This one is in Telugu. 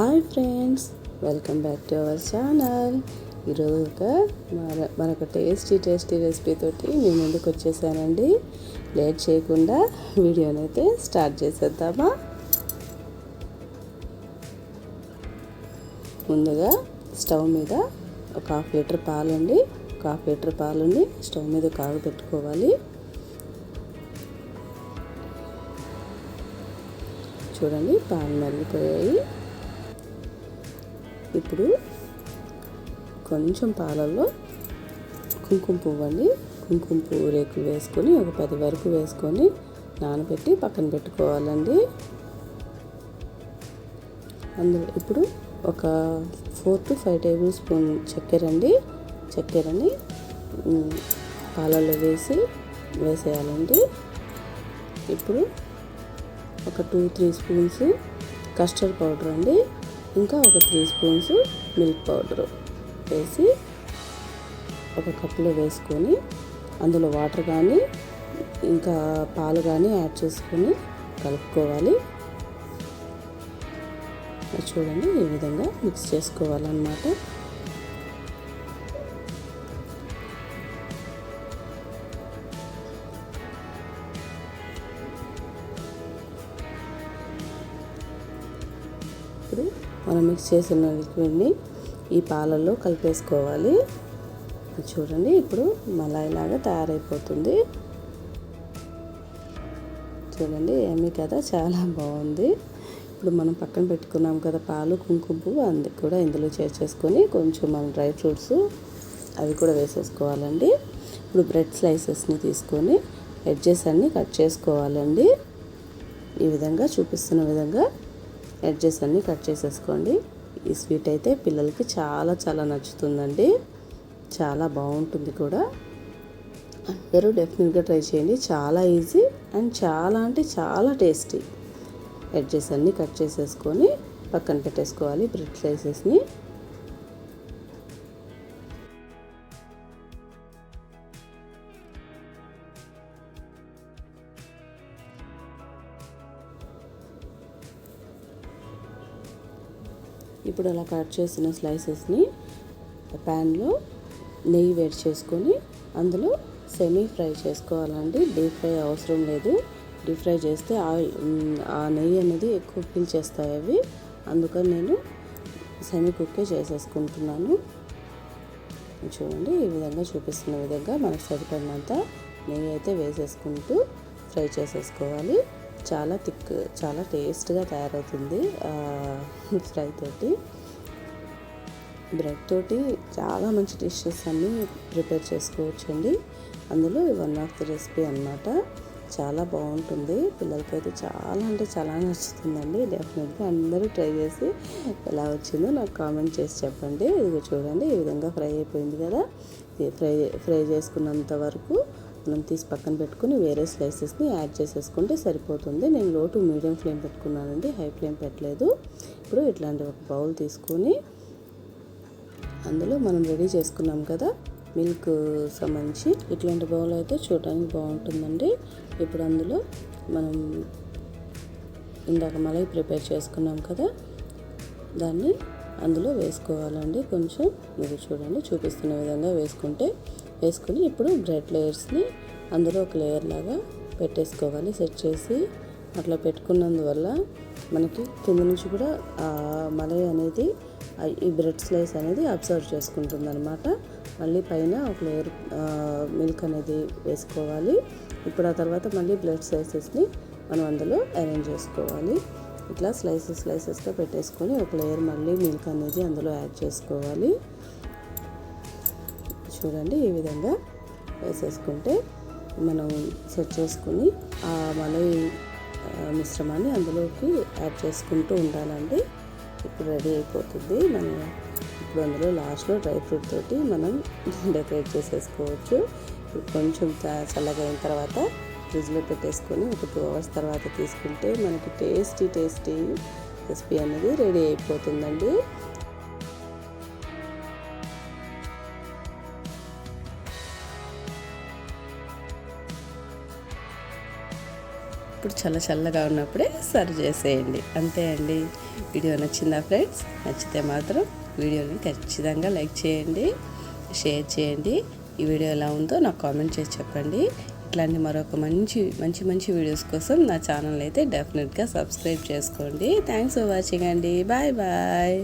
Hi friends welcome back to our channel. ఈరోజు ఒక మన మనకు టేస్టీ టేస్టీ రెసిపీతోటి మీ ముందుకు వచ్చేసానండి. లేట్ చేయకుండా వీడియోని అయితే స్టార్ట్ చేసేద్దామా? ముందుగా స్టవ్ మీద ఒక హాఫ్ లీటర్ పాలండి. ఒక హాఫ్ లీటర్ పాలని స్టవ్ మీద కాగబెట్టుకోవాలి. చూడండి పాలు మరిగిపోయాయి. ఇప్పుడు కొంచెం పాలల్లో కుంకుమ పువ్వు అండి కుంకుమ పువ్వు రేకులు వేసుకొని ఒక పది వరకు వేసుకొని నానబెట్టి పక్కన పెట్టుకోవాలండి. అందులో ఇప్పుడు ఒక four to five table spoon చక్కెర అండి చక్కెరని పాలల్లో వేసి వేసేయాలండి. ఇప్పుడు ఒక two three spoons custard powder అండి. ఇంకా ఒక త్రీ స్పూన్స్ మిల్క్ పౌడర్ వేసి ఒక కప్పులో వేసుకొని అందులో వాటర్ కానీ ఇంకా పాలు కానీ యాడ్ చేసుకొని కలుపుకోవాలి. చూడండి ఈ విధంగా మిక్స్ చేసుకోవాలన్నమాట. మనం మిక్స్ చేసిన లిక్విడ్ని ఈ పాలల్లో కలిపేసుకోవాలి. చూడండి ఇప్పుడు మలాయిలాగా తయారైపోతుంది. చూడండి ఏమి కదా చాలా బాగుంది. ఇప్పుడు మనం పక్కన పెట్టుకున్నాం కదా పాలు కుంకుమ పువ్వు అందుకు కూడా ఇందులో చేర్చేసుకొని కొంచెం మనం డ్రై ఫ్రూట్స్ అవి కూడా వేసేసుకోవాలండి. ఇప్పుడు బ్రెడ్ స్లైసెస్ని తీసుకొని ఎడ్జెస్ అన్నీ కట్ చేసుకోవాలండి. ఈ విధంగా చూపిస్తున్న విధంగా ఎడ్జెస్ అన్నీ కట్ చేసేసుకోండి. ఈ స్వీట్ అయితే పిల్లలకి చాలా చాలా నచ్చుతుందండి. చాలా బాగుంటుంది కూడా. అందరూ డెఫినెట్గా ట్రై చేయండి. చాలా ఈజీ అండ్ చాలా అంటే చాలా టేస్టీ. ఎడ్జెస్ అన్నీ కట్ చేసేసుకొని పక్కన పెట్టేసుకోవాలి బ్రెడ్ స్లైసెస్ని. ఇప్పుడు అలా కట్ చేసిన స్లైసెస్ని ప్యాన్లో నెయ్యి వేడి చేసుకొని అందులో సెమీ ఫ్రై చేసుకోవాలండి. డీప్ ఫ్రై అవసరం లేదు. డీప్ ఫ్రై చేస్తే ఆయిల్ ఆ నెయ్యి అనేది ఎక్కువ పీల్చేస్తాయి అవి. అందుకని నేను సెమీ కుక్కే చేసేసుకుంటున్నాను. చూడండి ఈ విధంగా చూపిస్తున్న విధంగా మనకు సరిపడినంత నెయ్యి అయితే వేసేసుకుంటూ ఫ్రై చేసేసుకోవాలి. చాలా థిక్ చాలా టేస్ట్గా తయారవుతుంది ఫ్రై తోటి. బ్రెడ్ తోటి చాలా మంచి డిషెస్ అన్నీ ప్రిపేర్ చేసుకోవచ్చండి. అందులో వన్ ఆఫ్ ది రెసిపీ అనమాట చాలా బాగుంటుంది. పిల్లలకైతే చాలా అంటే చాలా నచ్చుతుందండి. డెఫినెట్గా అందరూ ట్రై చేసి ఎలా వచ్చిందో నాకు కామెంట్ చేసి చెప్పండి. ఇది చూడండి ఈ విధంగా ఫ్రై అయిపోయింది కదా. ఫ్రై ఫ్రై చేసుకున్నంత వరకు మనం తీసి పక్కన పెట్టుకుని వేరే స్లైసెస్ని యాడ్ చేసేసుకుంటే సరిపోతుంది. నేను లో టు మీడియం ఫ్లేమ్ పెట్టుకున్నానండి. హై ఫ్లేమ్ పెట్టలేదు. ఇప్పుడు ఇట్లాంటి ఒక బౌల్ తీసుకొని అందులో మనం రెడీ చేసుకున్నాం కదా మిల్క్ సంబంధించి. ఇట్లాంటి బౌల్ అయితే చూడడానికి బాగుంటుందండి. ఇప్పుడు అందులో మనం ఇందాక మలై ప్రిపేర్ చేసుకున్నాం కదా దాన్ని అందులో వేసుకోవాలండి. కొంచెం మీరు చూడండి చూపిస్తున్న విధంగా వేసుకుంటే వేసుకొని ఇప్పుడు బ్రెడ్ లేయర్స్ని అందులో ఒక లేయర్ లాగా పెట్టేసుకోవాలి. సెట్ చేసి అట్లా పెట్టుకున్నందువల్ల మనకి కింద నుంచి కూడా మలై అనేది ఈ బ్రెడ్ స్లైస్ అనేది అబ్జర్వ్ చేసుకుంటుంది అనమాట మళ్ళీ పైన ఒక లేయర్ మిల్క్ అనేది వేసుకోవాలి. ఇప్పుడు ఆ తర్వాత మళ్ళీ బ్రెడ్ స్లైసెస్ని మనం అందులో అరేంజ్ చేసుకోవాలి. ఇట్లా స్లైసెస్ స్లైసెస్గా పెట్టేసుకొని ఒక లేయర్ మళ్ళీ మిల్క్ అనేది అందులో యాడ్ చేసుకోవాలి. చూడండి. ఈ విధంగా వేసేసుకుంటే మనం సెట్ చేసుకుని ఆ మలై మిశ్రమాన్ని అందులోకి యాడ్ చేసుకుంటూ ఉండాలండి ఇప్పుడు రెడీ అయిపోతుంది. మనం ఇప్పుడు అందులో లాస్ట్లో డ్రై ఫ్రూట్ తోటి మనం డెకరేట్ చేసేసుకోవచ్చు. ఇప్పుడు కొంచెం చల్లగా అయిన తర్వాత ఫ్రిడ్జ్లో పెట్టేసుకొని ఒక టూ అవర్స్ తర్వాత తీసుకుంటే మనకి టేస్టీ టేస్టీ రెసిపీ అనేది రెడీ అయిపోతుందండి. ఇప్పుడు చల్ల చల్లగా ఉన్నప్పుడే సర్వ్ చేసేయండి. అంతే అండి. వీడియో నచ్చిందా ఫ్రెండ్స్? నచ్చితే మాత్రం వీడియోని ఖచ్చితంగా లైక్ చేయండి షేర్ చేయండి. ఈ వీడియో ఎలా ఉందో నాకు కామెంట్ చేసి చెప్పండి. ఇట్లాంటి మరొక మంచి మంచి మంచి వీడియోస్ కోసం నా ఛానల్ అయితే డెఫినెట్గా సబ్స్క్రైబ్ చేసుకోండి. థ్యాంక్స్ ఫర్ వాచింగ్ అండి. Bye bye.